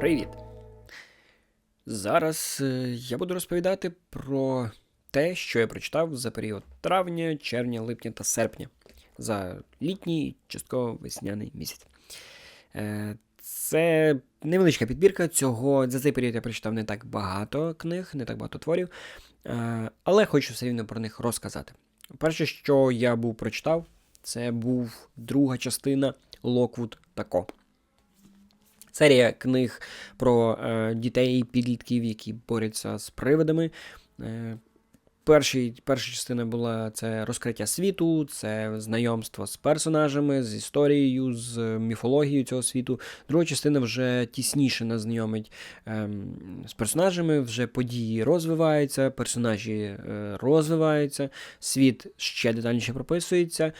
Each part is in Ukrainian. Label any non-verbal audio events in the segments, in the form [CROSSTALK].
Привіт! Зараз е, я буду розповідати про те, що я прочитав за період травня, червня, липня та серпня за літній частково весняний місяць. Е, Це невеличка підбірка. Цього за цей період я прочитав не так багато книг, не так багато творів, е, але хочу все рівно про них розказати. Перше, що я був прочитав, це був друга частина Локвуд та Ко. Серія книг про е, дітей, підлітків, які борються з привидами. Е, перший, перша частина була це розкриття світу, це знайомство з персонажами, з історією, з міфологією цього світу. Друга частина вже тісніше нас знайомить е, з персонажами, вже події розвиваються, персонажі е, розвиваються, світ ще детальніше прописується.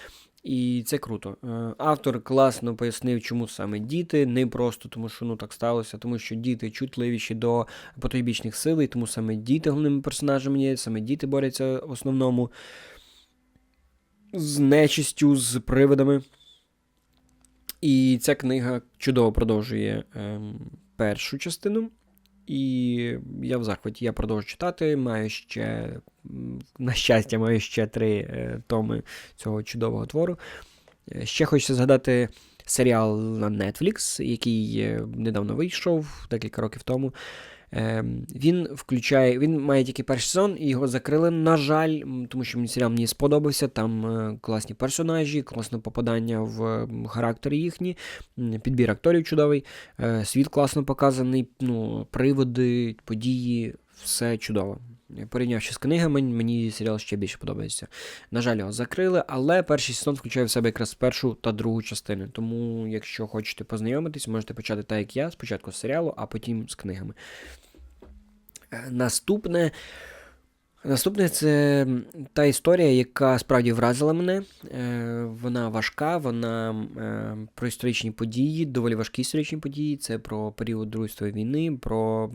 І це круто. Е, Автор класно пояснив, чому саме діти, не просто тому, що ну так сталося, тому що діти чутливіші до потойбічних сил, і тому саме діти головними персонажами є, саме діти борються в основному з нечистю, з привидами. І ця книга чудово продовжує ем, першу частину. І я в захваті, я продовжу читати. Маю ще, на щастя, маю ще три е, томи цього чудового твору. Е, ще хочеться згадати серіал на Netflix, який е, недавно вийшов, декілька років тому. Ем, він включає, він має тільки перший сезон, і його закрили, на жаль, тому що серіал мені сподобався. Там е, класні персонажі, класне попадання в характери їхні, підбір акторів чудовий, е, світ класно показаний, ну, приводи, події, все чудово. Порівнявши з книгами, мені серіал ще більше подобається. На жаль, його закрили, але перший сезон включає в себе якраз першу та другу частини. Тому, якщо хочете познайомитись, можете почати так, як я, спочатку з серіалу, а потім з книгами. Е, наступне. Наступне це та історія, яка справді вразила мене. Е, вона важка, вона е, про історичні події, доволі важкі історичні події. Це про період Другої світової війни, про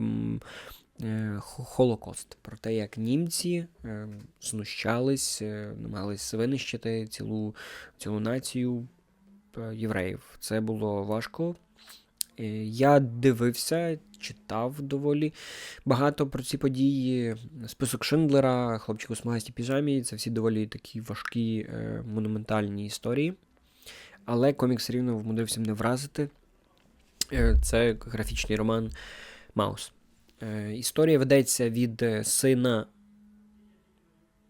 Холокост, про те, як німці знущались, намагались винищити цілу, цілу націю євреїв. Це було важко. Я дивився, читав доволі багато про ці події. Список Шиндлера, хлопчик у смагастій піжамі це всі доволі такі важкі е, монументальні історії. Але комікс рівно вмудрився мене вразити. Е, це графічний роман Маус. Е, історія ведеться від сина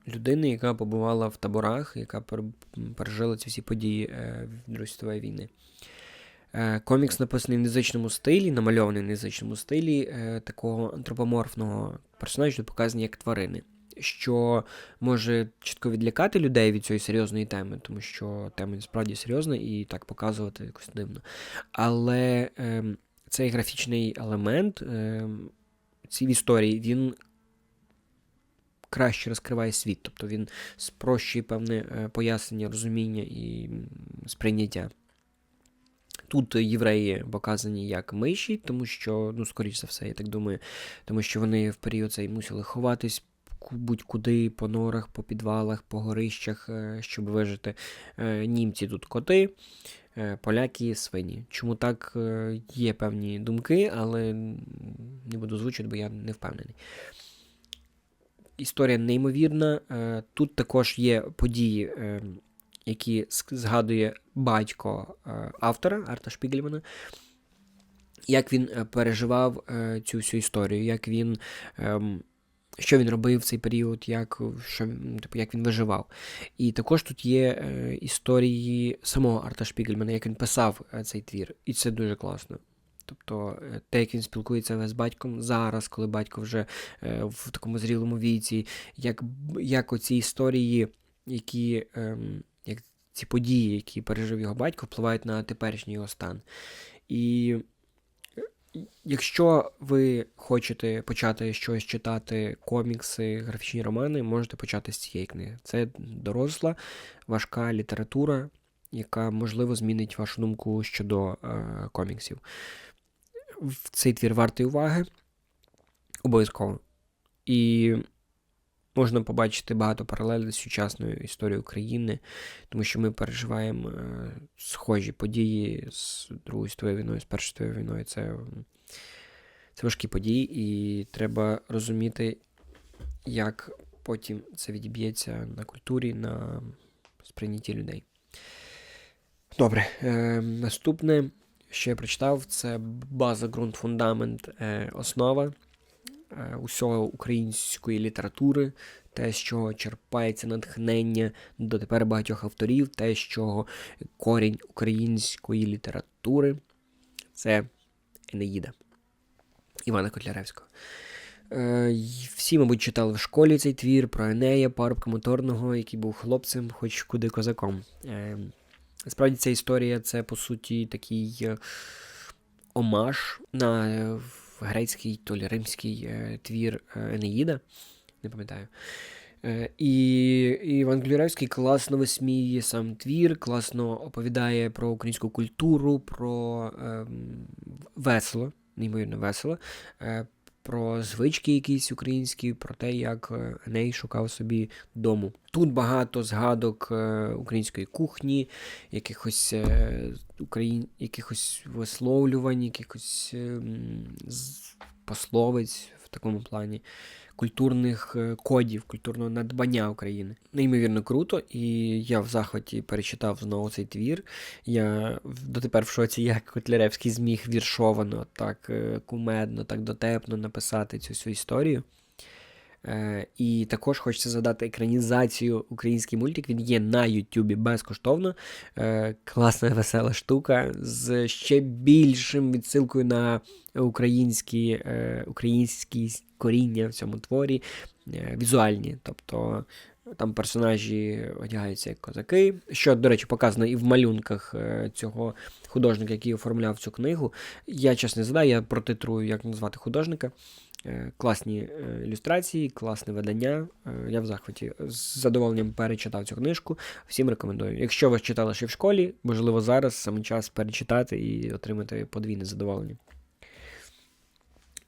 людини, яка побувала в таборах, яка пережила ці всі події Другої світової війни. Е, комікс написаний в незвичному стилі, намальований в незвичному стилі е, такого антропоморфного персонажа, показані як тварини, що може чітко відлякати людей від цієї серйозної теми, тому що тема справді серйозна і так показувати якось дивно. Але е, цей графічний елемент е, цій історії, він. Краще розкриває світ, тобто він спрощує певне е, пояснення, розуміння і сприйняття. Тут євреї показані як миші, тому що, ну, скоріш за все, я так думаю, тому що вони в період цей мусили ховатись будь-куди, по норах, по підвалах, по горищах, е, щоб вижити. Е, німці тут коти, е, поляки свині. Чому так є певні думки, але не буду звучити, бо я не впевнений. Історія неймовірна. Тут також є події які згадує батько е, автора Арта Шпігельмана, як він е, переживав е, цю всю історію, як він. Ем, що він робив в цей період, як що, типу, як він виживав. І також тут є е, історії самого Арта Шпігельмана, як він писав е, цей твір. І це дуже класно. Тобто те, як він спілкується з батьком зараз, коли батько вже е, в такому зрілому віці, як як оці історії, які ем, як ці події, які пережив його батько, впливають на теперішній його стан. І якщо ви хочете почати щось читати, комікси, графічні романи, можете почати з цієї книги. Це доросла, важка література, яка, можливо, змінить вашу думку щодо е, коміксів. В цей твір вартий уваги. Обов'язково. І Можна побачити багато паралелей з сучасною історією України, тому що ми переживаємо е, схожі події з Другою світовою війною, з Першою світовою війною. Це Це важкі події, і треба розуміти, як потім це відіб'ється на культурі, на сприйнятті людей. Добре, е, наступне, що я прочитав, це база, ґрунт, фундамент, е, основа усього української літератури, те, чого черпається натхнення дотепер багатьох авторів, те, чого корінь української літератури це Енеїда Івана Котляревського. Е, Всі, мабуть, читали в школі цей твір про Енея, парубка моторного, який був хлопцем, хоч куди козаком. Е, Насправді ця історія це, по суті, такий е, омаж на е, грецький, то лі римський е, твір е, Енеїда, не пам'ятаю. Е, І Іван Клюревський класно висміює сам твір, класно оповідає про українську культуру, про ем, весело, неймовірно весело, е, про звички якісь українські, про те, як е, Еней шукав собі дому. Тут багато згадок е, української кухні, якихось, е, україн... якихось висловлювань, якихось ем, пословиць в такому плані культурних е, кодів, культурного надбання України. Неймовірно круто, і я в захваті перечитав знову цей твір. Я дотепер в шоці, як Котляревський зміг віршовано, так е, кумедно, так дотепно написати цю всю історію. Е, і також хочеться задати екранізацію український мультик. Він є на Ютубі безкоштовно. Е, класна весела штука з ще більшим відсилкою на українські, е, українські коріння в цьому творі, візуальні. Тобто там персонажі одягаються як козаки, що, до речі, показано і в малюнках е, цього художника, який оформляв цю книгу. Я чесно не знаю, я протитрую, як назвати художника. Е, Класні е, ілюстрації, класне видання. Я в захваті з задоволенням перечитав цю книжку. Всім рекомендую. Якщо ви читали ще в школі, можливо, зараз саме час перечитати і отримати подвійне задоволення.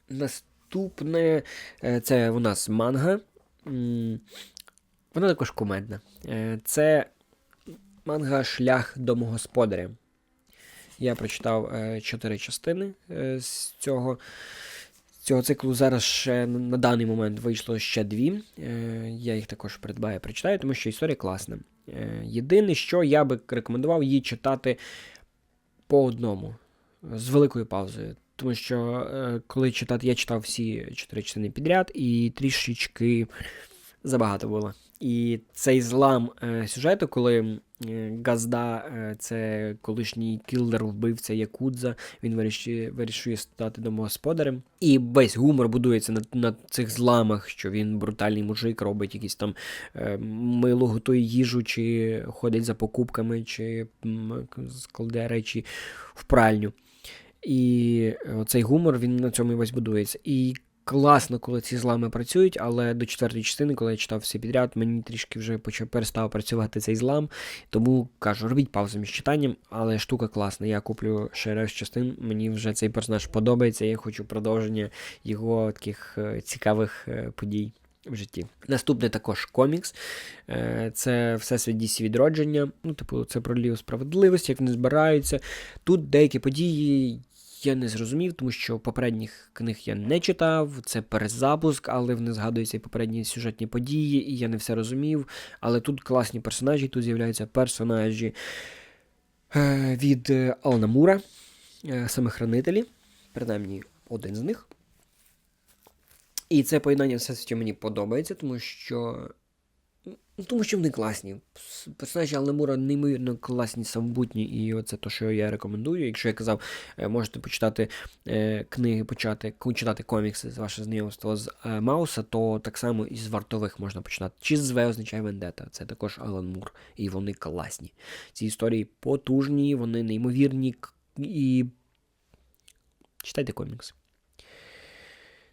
Наступне це у нас манга. Вона також кумедна. Е, Це манга Шлях домогосподаря. Я прочитав е, чотири частини е, з цього. Цього циклу зараз ще на даний момент вийшло ще дві. Я їх також придбаю, прочитаю, тому що історія класна. Єдине, що я би рекомендував її читати по одному, з великою паузою. Тому що коли читати, я читав всі чотири частини підряд, і трішечки забагато було. І цей злам е, сюжету, коли е, Газда, е, це колишній кілдер, вбивця Якудза, він вирішує, вирішує стати домогосподарем. І весь гумор будується на, на цих зламах, що він брутальний мужик, робить якісь там мило готує їжу, чи ходить за покупками, чи складе речі в пральню. І цей гумор він на цьому і весь будується. І класно, коли ці злами працюють, але до четвертої частини, коли я читав все підряд, мені трішки вже почав перестав працювати цей злам. Тому кажу, робіть паузу між читанням, але штука класна. Я куплю ще раз частин. Мені вже цей персонаж подобається. Я хочу продовження його таких е, цікавих е, подій. В житті. Наступний також комікс. Е, Це Всесвіт DC відродження. Ну, типу, це про ліву справедливість, як вони збираються. Тут деякі події я не зрозумів, тому що попередніх книг я не читав. Це перезапуск, але в них згадуються і попередні сюжетні події, і я не все розумів. Але тут класні персонажі, тут з'являються персонажі е, від е, Алана Мура, е, саме хранителі, принаймні один з них. І це поєднання все мені подобається, тому що. Ну, тому що вони класні. Персонажі Алемура неймовірно класні, самобутні, і оце те, що я рекомендую. Якщо я казав, е, можете почитати е, книги, почати читати комікси з ваше знайомство з е, Мауса, то так само і з вартових можна починати. Чи з В означає Вендета. Це також Алан Мур, і вони класні. Ці історії потужні, вони неймовірні і. Читайте комікси.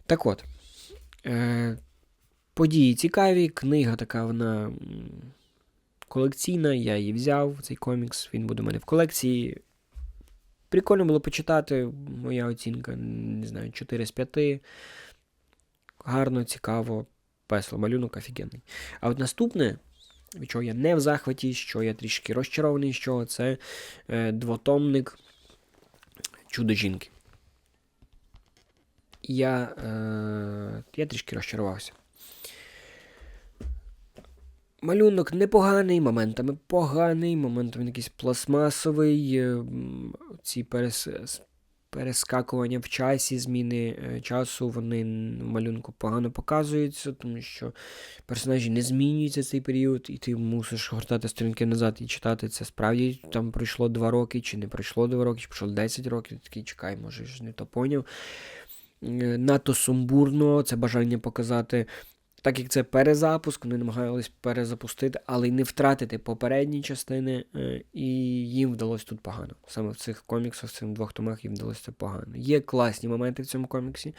Так от. Е, Події цікаві, книга така вона колекційна, я її взяв, цей комікс, він буде у мене в колекції. Прикольно було почитати, моя оцінка, не знаю, 4 з 5. Гарно, цікаво, весело, малюнок офігенний. А от наступне, від чого я не в захваті, що я трішки розчарований, що це е, двотомник Чудо жінки. я, е, я трішки розчарувався. Малюнок непоганий, моментами поганий, моментами якийсь пластмасовий. е, Ці перес... перескакування в часі, зміни е, часу, вони в малюнку погано показуються, тому що персонажі не змінюються цей період, і ти мусиш гортати сторінки назад і читати це. Справді там пройшло 2 роки, чи не пройшло 2 роки, чи пройшло 10 років. Такий чекай, може ж не то поняв. Е, Надто сумбурно, це бажання показати. Так як це перезапуск, вони намагались перезапустити, але й не втратити попередні частини, е, і їм вдалося тут погано. Саме в цих коміксах, в цих двох томах їм вдалося погано. Є класні моменти в цьому коміксі,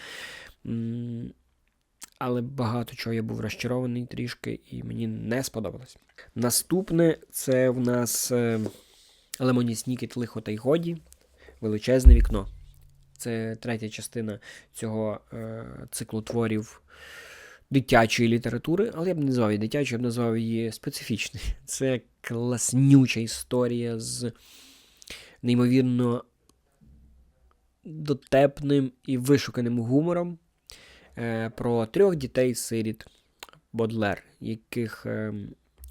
але багато чого я був розчарований трішки, і мені не сподобалось. Наступне це в нас е, Лемоні Снікет Лихо та й годі. Величезне вікно. Це третя частина цього е, циклу творів дитячої літератури, але я б не назвав її дитячою, я б назвав її специфічною. [LAUGHS] Це класнюча історія з неймовірно дотепним і вишуканим гумором е, про трьох дітей-сиріт Бодлер, яких е,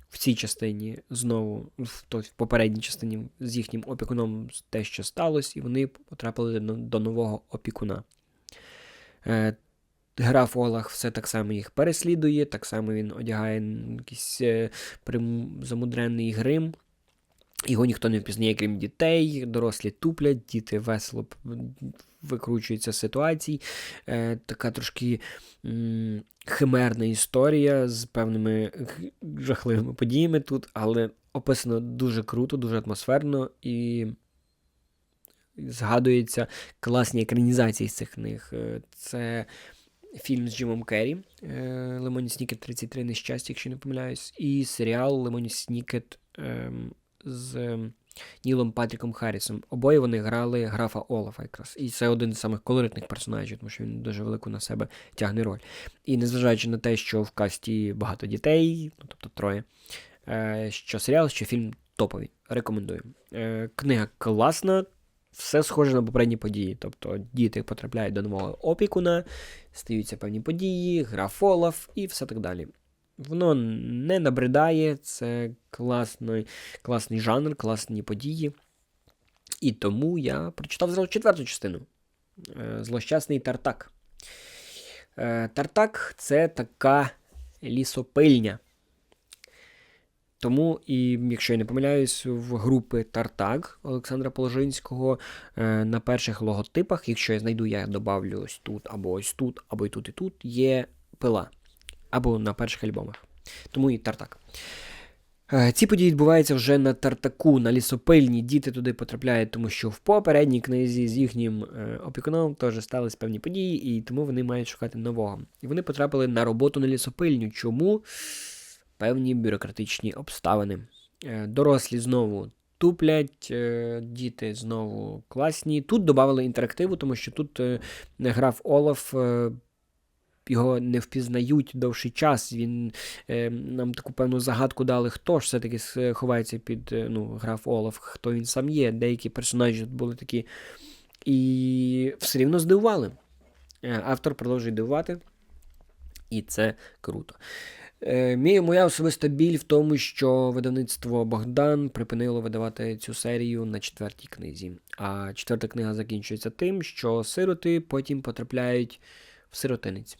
в цій частині знову, в, то, в попередній частині з їхнім опікуном те, що сталося, і вони потрапили до, до нового опікуна. Граф Олах все так само їх переслідує, так само він одягає якийсь е, прим... замудренний грим. Його ніхто не впізнає, крім дітей, дорослі туплять, діти весело викручуються з ситуацій. Е, така трошки м, химерна історія з певними [LAUGHS] жахливими подіями тут, але описано дуже круто, дуже атмосферно і згадується класні екранізації з цих книг. Е, Це фільм з Джимом Керрі е, Лемоні Снікет 33 нещастя, якщо не помиляюсь, і серіал Лемоні Снікет ем, з Нілом Патріком Харрісом. Обоє вони грали графа Олафа якраз. І це один з самих колоритних персонажів, тому що він дуже велику на себе тягне роль. І незважаючи на те, що в касті багато дітей, ну тобто троє, е, що серіал, що фільм топовий. Рекомендую. Е, книга класна, все схоже на попередні події. Тобто діти потрапляють до нового опікуна, стаються певні події, граф Олаф і все так далі. Воно не набридає, це класний, класний жанр, класні події. І тому я прочитав зразу четверту частину. Е, Злощасний Тартак. Е, Тартак це така лісопильня. Тому, і якщо я не помиляюсь, в групи Тартак Олександра Положинського е, на перших логотипах, якщо я знайду, я добавлю ось тут, або ось тут, або і тут, і тут, є пила. Або на перших альбомах. Тому і Тартак. Е, Ці події відбуваються вже на Тартаку, на лісопильні. Діти туди потрапляють, тому що в попередній книзі з їхнім е, опікуном теж стались певні події, і тому вони мають шукати нового. І вони потрапили на роботу на лісопильню. Чому? Певні бюрократичні обставини. Е, Дорослі знову туплять, е, діти знову класні. Тут додали інтерактиву, тому що тут е, граф Олаф. Його не впізнають довший час. Він е, нам таку певну загадку дали, хто ж все-таки ховається під ну, граф Олаф, хто він сам є. Деякі персонажі були такі. І все рівно здивували. Автор продовжує дивувати, і це круто. Е, мій- моя особиста біль в тому, що видавництво Богдан припинило видавати цю серію на четвертій книзі. А четверта книга закінчується тим, що сироти потім потрапляють в сиротинець.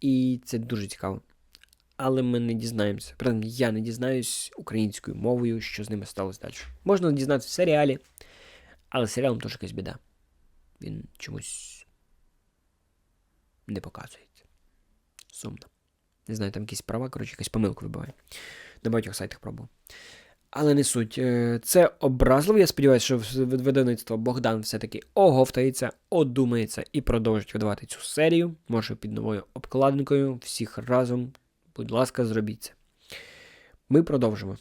І це дуже цікаво. Але ми не дізнаємося. Принаймні, я не дізнаюсь українською мовою, що з ними сталося далі. Можна дізнатися в серіалі, але серіалом теж якась біда. Він чомусь не показується. Сумно. Не знаю, там якісь права, коротше, якась помилка вибиває. На багатьох сайтах пробував. Але не суть. Е, Це образливо. Я сподіваюся, що видавництво Богдан все-таки оговтається, одумається і продовжить видавати цю серію. Може під новою обкладинкою. Всіх разом. Будь ласка, зробіть це. Ми продовжимо.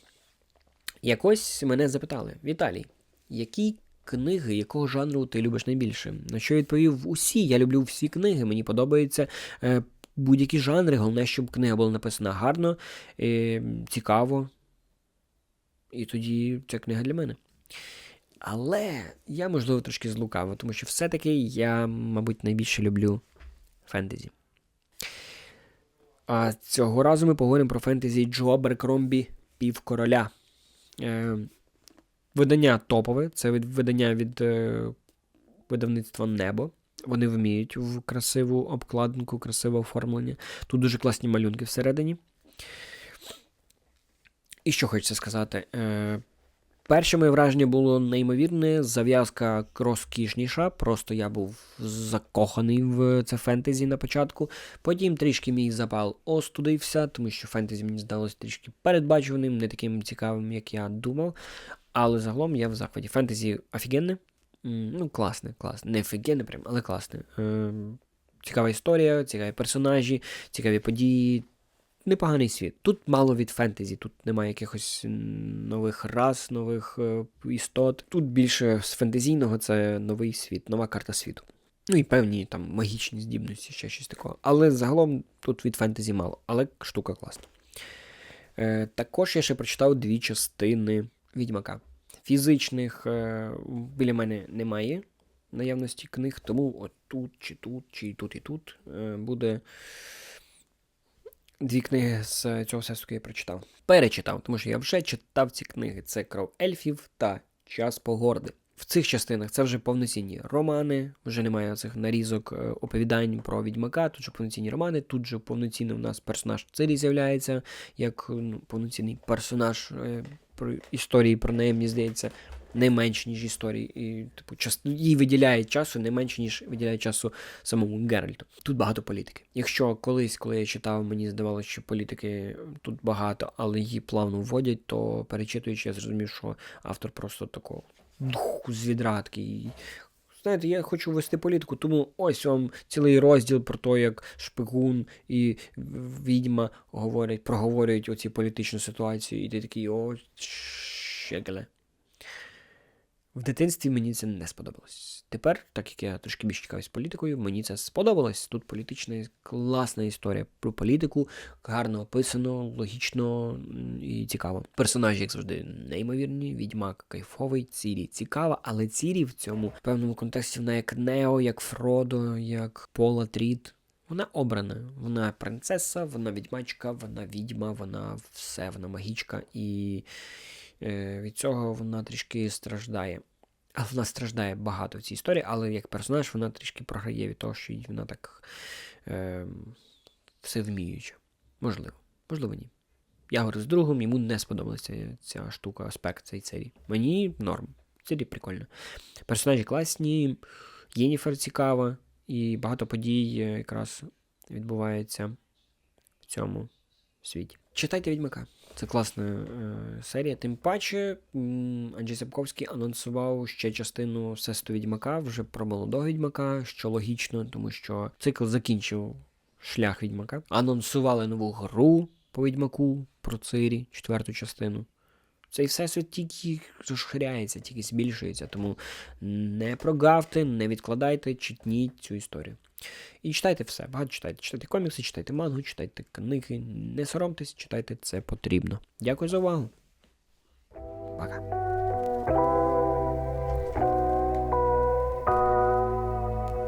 Якось мене запитали: Віталій, які книги, якого жанру ти любиш найбільше? На що я відповів усі. Я люблю всі книги. Мені подобаються е, будь-які жанри. Головне, щоб книга була написана гарно, е, цікаво. І тоді ця книга для мене. Але я, можливо, трошки злукавив, тому що все-таки я, мабуть, найбільше люблю фентезі. А цього разу ми поговоримо про фентезі Джо Беркромбі Півкороля. Е, видання топове, це від, видання від е, видавництва Небо. Вони вміють в красиву обкладинку, красиве оформлення. Тут дуже класні малюнки всередині. І що хочеться сказати? Е, перше моє враження було неймовірне, зав'язка розкішніша. Просто я був закоханий в це фентезі на початку. Потім трішки мій запал остудився, тому що фентезі мені здалося трішки передбачуваним, не таким цікавим, як я думав. Але загалом я в захваті. Фентезі офігенне. Ну, класне, класне. Не офігенне прям, але класне. Е, цікава історія, цікаві персонажі, цікаві події. Непоганий світ. Тут мало від фентезі, тут немає якихось нових рас, нових е, істот. Тут більше з фентезійного це новий світ, нова карта світу. Ну і певні там магічні здібності, ще щось такого. Але загалом тут від фентезі мало, але штука класна. Е, також я ще прочитав дві частини Відьмака. Фізичних е, біля мене немає наявності книг, тому от тут, чи тут, чи тут і тут е, буде дві книги з цього всесвіту я прочитав. Перечитав, тому що я вже читав ці книги. Це Кров ельфів та Час погорди. В цих частинах це вже повноцінні романи, вже немає цих нарізок е, оповідань про відьмака, тут же повноцінні романи, тут же повноцінний у нас персонаж Цирі з'являється, як ну, повноцінний персонаж про історії про неї, мені здається, не менше, ніж історії. І, типу, час, їй виділяє часу не менше, ніж виділяє часу самому Геральту. Тут багато політики. Якщо колись, коли я читав, мені здавалося, що політики тут багато, але її плавно вводять, то перечитуючи, я зрозумів, що автор просто такого духу з відрадки такий. Знаєте, я хочу вести політику, тому ось вам цілий розділ про те, як шпигун і відьма говорять, проговорюють оці політичну ситуацію, і ти такий о, щегеле. В дитинстві мені це не сподобалось. Тепер, так як я трошки більш цікавий політикою, мені це сподобалось. Тут політична класна історія про політику, гарно описано, логічно і цікаво. Персонажі, як завжди, неймовірні. Відьмак кайфовий, Цірі цікава, але Цірі в цьому певному контексті вона як Нео, як Фродо, як Пола Трід. Вона обрана, вона принцеса, вона відьмачка, вона відьма, вона все, вона магічка, і від цього вона трішки страждає. А вона страждає багато в цій історії, але як персонаж вона трішки програє від того, що вона так е, все вміюча. Можливо, можливо, ні. Я говорю з другом, йому не сподобалася ця штука, аспект цієї серії. Мені норм. Серії прикольно. Персонажі класні, Єніфер цікава, і багато подій е, якраз відбувається в цьому світі. Читайте Відьмака. Це класна е, серія. Тим паче, Анджей Сапковський анонсував ще частину сесту Відьмака, вже про молодого відьмака, що логічно, тому що цикл закінчив шлях відьмака. Анонсували нову гру по відьмаку про Цирі, четверту частину. Цей всесвіт тільки розширяється, тільки збільшується, тому не прогавте, не відкладайте, читніть цю історію. І читайте все, багато читайте. Читайте комікси, читайте мангу, читайте книги. Не соромтесь, читайте це потрібно. Дякую за увагу. Пока.